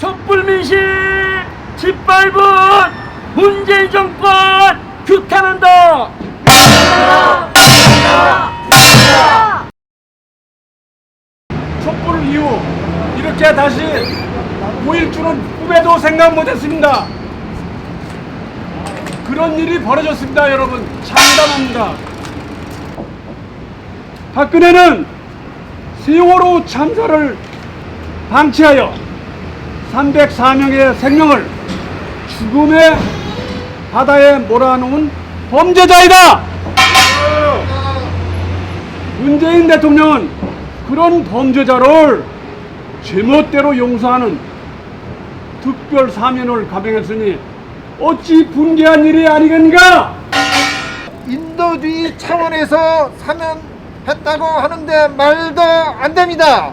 촛불민심 짓밟은 문재인 정권 규탄한다. 촛불 이후 이렇게 다시 보일 줄은 꿈에도 생각 못했습니다. 그런 일이 벌어졌습니다, 여러분. 참담합니다. 박근혜는 세월호 참사를 방치하여 304명의 생명을 죽음의 바다에 몰아놓은 범죄자이다! 문재인 대통령은 그런 범죄자를 제멋대로 용서하는 특별 사면을 감행했으니 어찌 분개한 일이 아니겠는가? 인도주의 차원에서 사면했다고 하는데 말도 안 됩니다.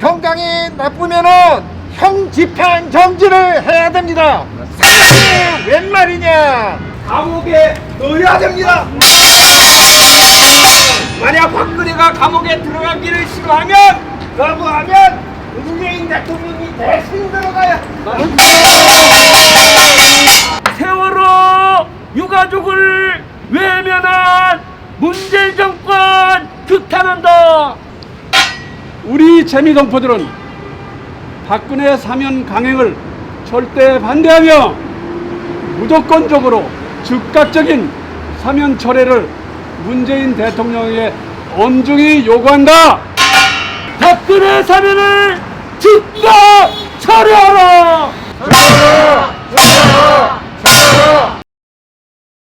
경장이 나쁘면은 형 집행 정지를 해야 됩니다. 사면이 웬 말이냐? 감옥에 넣어야 됩니다. 만약 박근혜가 감옥에 들어가기를 싫어하면 거부하면 문재인 대통령이 대신 들어가야 세월호 유가족을 외면한 문재인 정권 규탄한다. 우리 재미동포들은 박근혜 사면 강행을 절대 반대하며 무조건적으로 즉각적인 사면 철회를 문재인 대통령에게 엄중히 요구한다. 박근혜 사면을 즉각